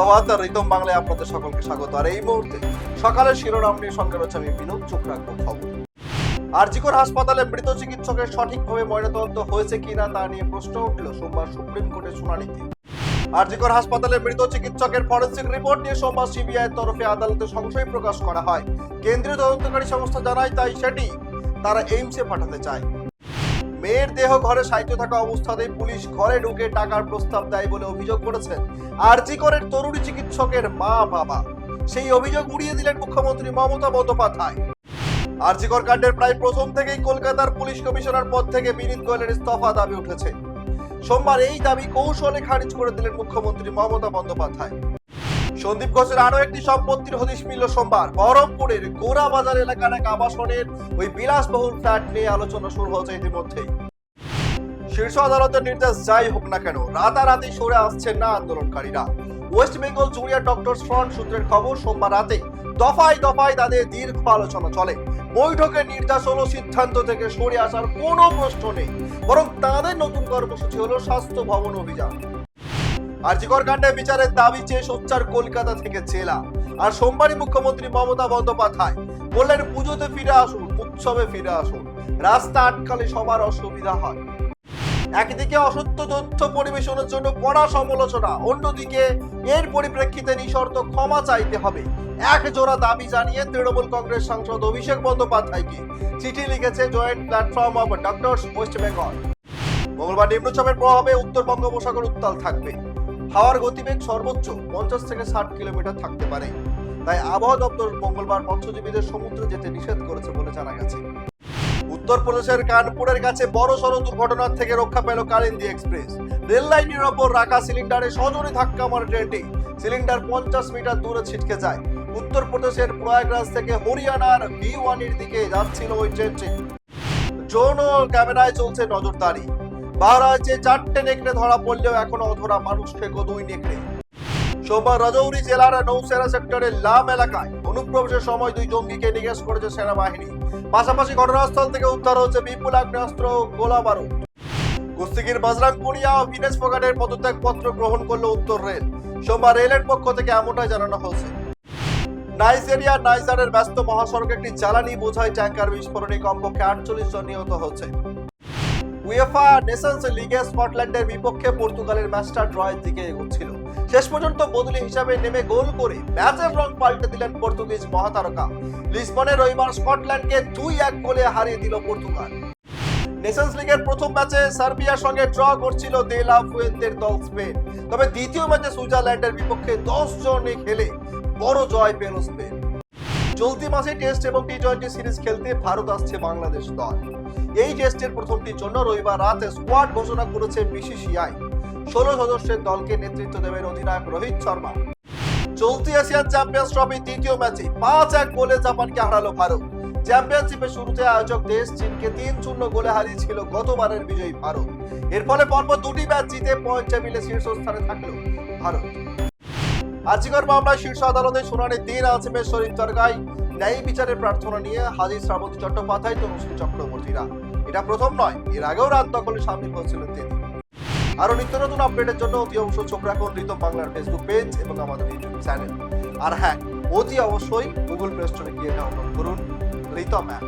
সুপ্রভাত আর রিতম বাংলায় আপনাদের সকলকে স্বাগত। আর এই মুহূর্তে সকালের শিরোনাম নিয়ে সঙ্গে রয়েছে আমি বিনোদ, চোখ রাখব খবর। আরজিকর হাসপাতালে মৃত চিকিৎসকের সঠিকভাবে ময়নাতদন্ত হয়েছে কিনা তা নিয়ে প্রশ্ন উঠল সোমবার সুপ্রিম কোর্টে শুনানিতে। আরজিকর হাসপাতালে মৃত চিকিৎসকের ফরেন্সিক রিপোর্ট নিয়ে সোমবার সিবিআই তরফে আদালতে সংশয় প্রকাশ করা হয়। কেন্দ্রীয় তদন্তকারী সংস্থা জানায় তাই সেটি তারা এইমসে পাঠাতে চায়। মেয়ের দেহ ঘরে সাহিত্য থাকা অবস্থাতেই পুলিশ ঘরে ঢুকে টাকার প্রস্তাব দেয় বলে অভিযোগ করেছেন আরজিকরের তরুণী চিকিৎসকের মা বাবা। সেই অভিযোগ উড়িয়ে দিলেন মুখ্যমন্ত্রী মমতা বন্দ্যোপাধ্যায়। আরজিকর কাণ্ডের প্রায় প্রথম থেকেই কলকাতার পুলিশ কমিশনার পদ থেকে বিনীত গোয়েলের ইস্তফা দাবি উঠেছে। সোমবার এই দাবি কৌশলে খারিজ করে দিলেন মুখ্যমন্ত্রী মমতা বন্দ্যোপাধ্যায়। সন্দীপ ঘোষের আরও একটি সম্পত্তির হদিশ মিলল সোমবার। বহরমপুরের গোড়া বাজার এলাকার এক আবাসনের ওই বিলাসবহুল ফ্ল্যাট নিয়ে আলোচনা শুরু হয়েছে ইতিমধ্যেই। শীর্ষ আদালতের নির্দেশ যাই হোক না কেন, রাতারাতি সরে আসছেন না আন্দোলনকারীরা। West Bengal junior doctors front সূত্রের খবর, সোমবার রাতে দফায় দফায় তাদের দীর্ঘ আলোচনা চলে। বৈঠকের নির্দেশ হলো সিদ্ধান্ত থেকে সরে আসার কোনো প্রশ্ন নেই, বরং তাদের নতুন কর্মসূচি হলো স্বাস্থ্য ভবন অভিযান। আরজিকর কাণ্ডে বিচারের দাবি চেয়ে সোচ্চার কলকাতা থেকে জেলা। আর সোমবারই মুখ্যমন্ত্রী মমতা বন্দ্যোপাধ্যায় বললেন, পুজোতে ফিরে আসুন, উৎসবে ফিরে আসুন। রাস্তা আটকালে সবার অসুবিধা হয়। একদিকে অসত্য তথ্য পরিবেশনের জন্য কড়া সমালোচনা, অন্যদিকে এর পরিপ্রেক্ষিতে নিঃশর্ত ক্ষমা চাইতে হবে। এক জোড়া দাবি জানিয়ে তৃণমূল কংগ্রেস সাংসদ অভিষেক বন্দ্যোপাধ্যায়কে চিঠি লিখেছে joint platform of doctors West Bengal. মঙ্গলবার নিম্নচাপের প্রভাবে উত্তর বঙ্গোপসাগর উত্তাল থাকবে। হাওয়ার গতিবেগ সর্বোচ্চ পঞ্চাশ থেকে ষাট কিলোমিটার থাকতে পারে। তাই আবহাওয়া দপ্তর মঙ্গলবার মৎস্যজীবীদের সমুদ্রে যেতে নিষেধ করেছে বলে জানা গেছে। উত্তরপ্রদেশের কানপুরের কাছে বড় সড় দুর্ঘটনার থেকে রক্ষা পেল কালিন্দী এক্সপ্রেস। রেল লাইনের ওপর রাখা সিলিন্ডারে সজোরে ধাক্কা মারে ট্রেনটি। সিলিন্ডার পঞ্চাশ মিটার দূরে ছিটকে যায়। উত্তরপ্রদেশের প্রয়াগরাজ থেকে হরিয়ানার ভি ওয়ানের দিকে যাচ্ছিল ওই ট্রেনটি। যৌন ক্যামেরায় চলছে নজরদারি। বাহারাজ্যে চারটে নেকড়ে ধরা পড়লেও এখনও অধরা মানুষ থেকে দুই নেকড়ে। সোমবার রাজৌরি জেলার নৌসেরা সেক্টরের লাম এলাকায় অনুপ্রবেশের সময় দুই জঙ্গিকে নিকেশ করেছে সেনাবাহিনী। পাশাপাশি ঘটনাস্থল থেকে উদ্ধার হচ্ছে বিপুল আগ্নেয়াস্ত্র গোলা বারুদ। কুস্তিগির, বজরাং, পুনিয়া ও ভিনেশ ফোগাটের পদত্যাগ পত্র গ্রহণ করল উত্তর রেল। সোমবার রেলের পক্ষ থেকে এমনটাই জানানো হয়েছে। নাইজেরিয়া, নাইজারের ব্যস্ত মহাসড়কে একটি জ্বালানি বোঝাই ট্যাঙ্কার বিস্ফোরণে কমপক্ষে আটচল্লিশ জন নিহত হচ্ছে উয়েফা নেশনস লিগে স্কটল্যান্ডের বিপক্ষে পর্তুগালের ম্যাচটা ড্রয়ের দিকে এগোচ্ছিল। শেষ পর্যন্ত বদলি হিসাবে নেমে গোল করে ম্যাচের রং পাল্টে দিলেন পর্তুগিজ মহাতারকা। লিসবনে রবিবার স্কটল্যান্ডকে দুই এক গোলে হারিয়ে দিল পর্তুগাল। নেশনস লিগের প্রথম ম্যাচে সার্বিয়ার সঙ্গে ড্র করছিল দেলা ফুয়েন্তের দল স্পেন। তবে দ্বিতীয় ম্যাচে সুইজারল্যান্ডের বিপক্ষে দশ জনে খেলে বড় জয় পেল স্পেন। চলতি মাসে টেস্ট এবং টি টোয়েন্টি সিরিজ খেলতে ভারত আসছে বাংলাদেশ দল। এই টেস্টের প্রথমটির জন্য রবিবার রাতে স্কোয়াড ঘোষণা করেছে বিসিসিআই। ষোলো সদস্যের দলকে নেতৃত্ব দেবেন অধিনায়ক রোহিত শর্মা। চলতি এশিয়ান চ্যাম্পিয়ন্স ট্রফি তৃতীয় ম্যাচে পাঁচ এক গোলে জাপানকে হারালো ভারত। চ্যাম্পিয়নশিপের শুরুতে আয়োজক দেশ চীনকে তিন শূন্য গোলে হারিয়েছিল গতবারের বিজয়ী ভারত। এর ফলে পরপর দুটি ম্যাচ জিতে পয়েন্ট টেবিলে শীর্ষস্থানে থাকল ভারত। আজিকর মামলায় শীর্ষ আদালতে শুনানির দিন আজমের শরীর তরকায় ন্যায় বিচারের প্রার্থনা নিয়ে হাজির শ্রাবন্তী চট্টোপাধ্যায়, তনুশ্রী চক্রবর্তীরা। এটা প্রথম নয়, এর আগেও রাত দখলে সামিল হয়েছিলেন তিনি। আরও নিত্য নতুন আপডেটের জন্য অতি অবশ্যই চোখ রাখুন রিতম বাংলার ফেসবুক পেজ এবং আমাদের ইউটিউব চ্যানেল। আর হ্যাঁ অতি অবশ্যই গুগল প্লে স্টোরে গিয়ে ডাউনলোড করুন রিতম অ্যাপ।